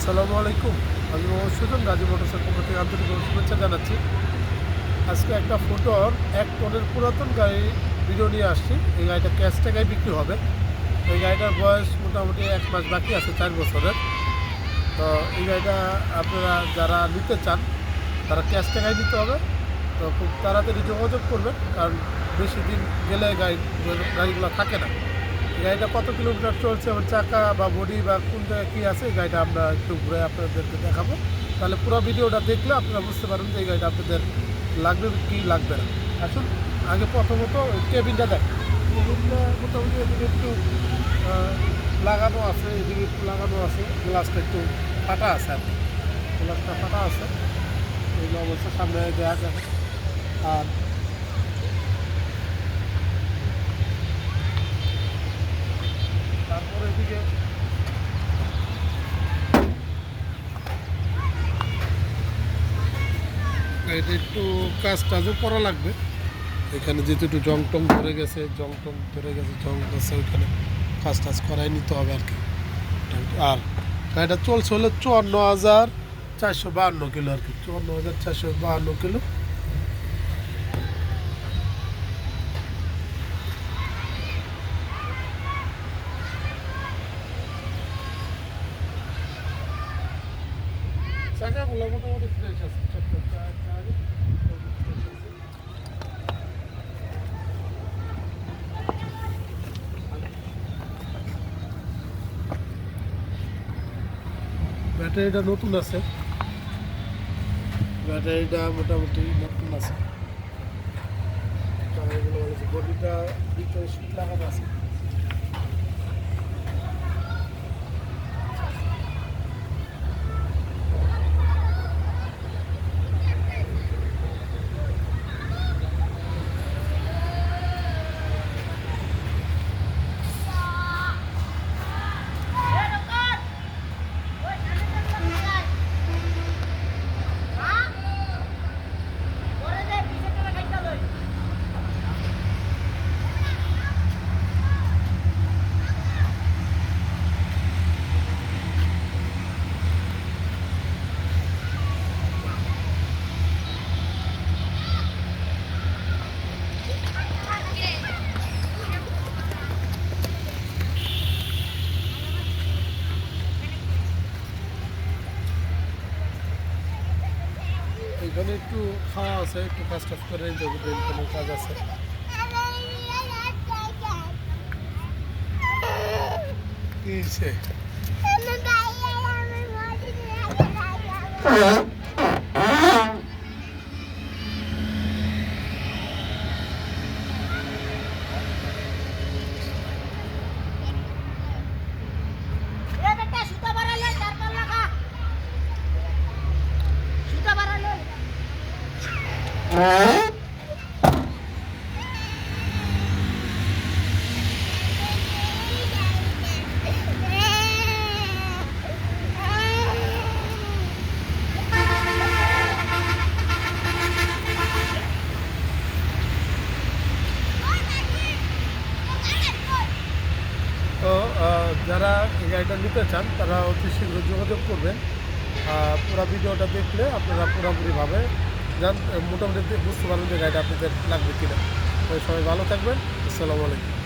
আসসালামু আলাইকুম। আমি মোহাম্মদ সুজন, গাজী মোটরসের পক্ষ থেকে আন্তরিক শুভেচ্ছা জানাচ্ছি। আজকে একটা ফটোর এক টনের পুরাতন গাড়ি ভিডিও নিয়ে আসছি। এই গাড়িটা ক্যাশ টাকায় বিক্রি হবে। এই গাড়িটার বয়স মোটামুটি এক মাস বাকি আছে, চার বছরের। তো এই গাড়িটা আপনারা যারা নিতে চান, তারা ক্যাশ টাকায় নিতে হবে। তো খুব তাড়াতাড়ি যোগাযোগ করবেন, কারণ বেশি দিন গেলে গাড়ি গাড়িগুলো থাকে না। গাড়িটা কত কিলোমিটার চলছে? এবং চাকা বা বডি বা কোন জায়গায় কী আছে গাড়িটা আমরা একটু ঘুরে আপনাদেরকে দেখাবো। তাহলে পুরো ভিডিওটা দেখলে আপনারা বুঝতে পারবেন যে এই গাড়িটা আপনাদের লাগবে কি লাগবে না। আসুন, আগে প্রথমত কেবিনটা দেখ। কেবিনটা মোটামুটি এদিকে একটু লাগানো আছে, এদিকে একটু লাগানো আছে। গ্লাসটা একটু ফাটা আছে আর গ্লাসটা ফাটা আছে। এইগুলো অবশ্য সামনে দেওয়া যাবে আর তারপরে এদিকে একটু কাজ টাজও করা লাগবে। এখানে যেহেতু একটু জং টং ধরে গেছে, জং টং ধরে গেছে, জং গেছে, ওইখানে কাজ টাজ করাই নিতে হবে আর কি। আর গাড়িটা চলছে হলো চুয়ান্ন হাজার চারশো বাহান্ন কিলো আর কি, চুয়ান্ন হাজার চারশো বাহান্ন কিলো। চাকাগুলো মোটামুটি ফ্রেশ আছে। ব্যাটারিটা নতুন আছে। ব্যাটারিটা মোটামুটি নতুন আছে। বডিটা ভিতরে লাগানো আছে। এখানে একটু খাওয়া আছে একটু কাজ টাজ করে যাবে কোনো কাজ আছে। কি তো যারা এই গাড়িটা নিতে চান, তারা অতি শীঘ্র যোগাযোগ করবেন। পুরো ভিডিওটা দেখলে আপনারা পুরোপুরিভাবে মোটামুটি বুঝতে পারবেন যে গাড়িটা আপনাদের লাগবে কিনা। ওই সবাই ভালো থাকবেন আসসালামু আলাইকুম।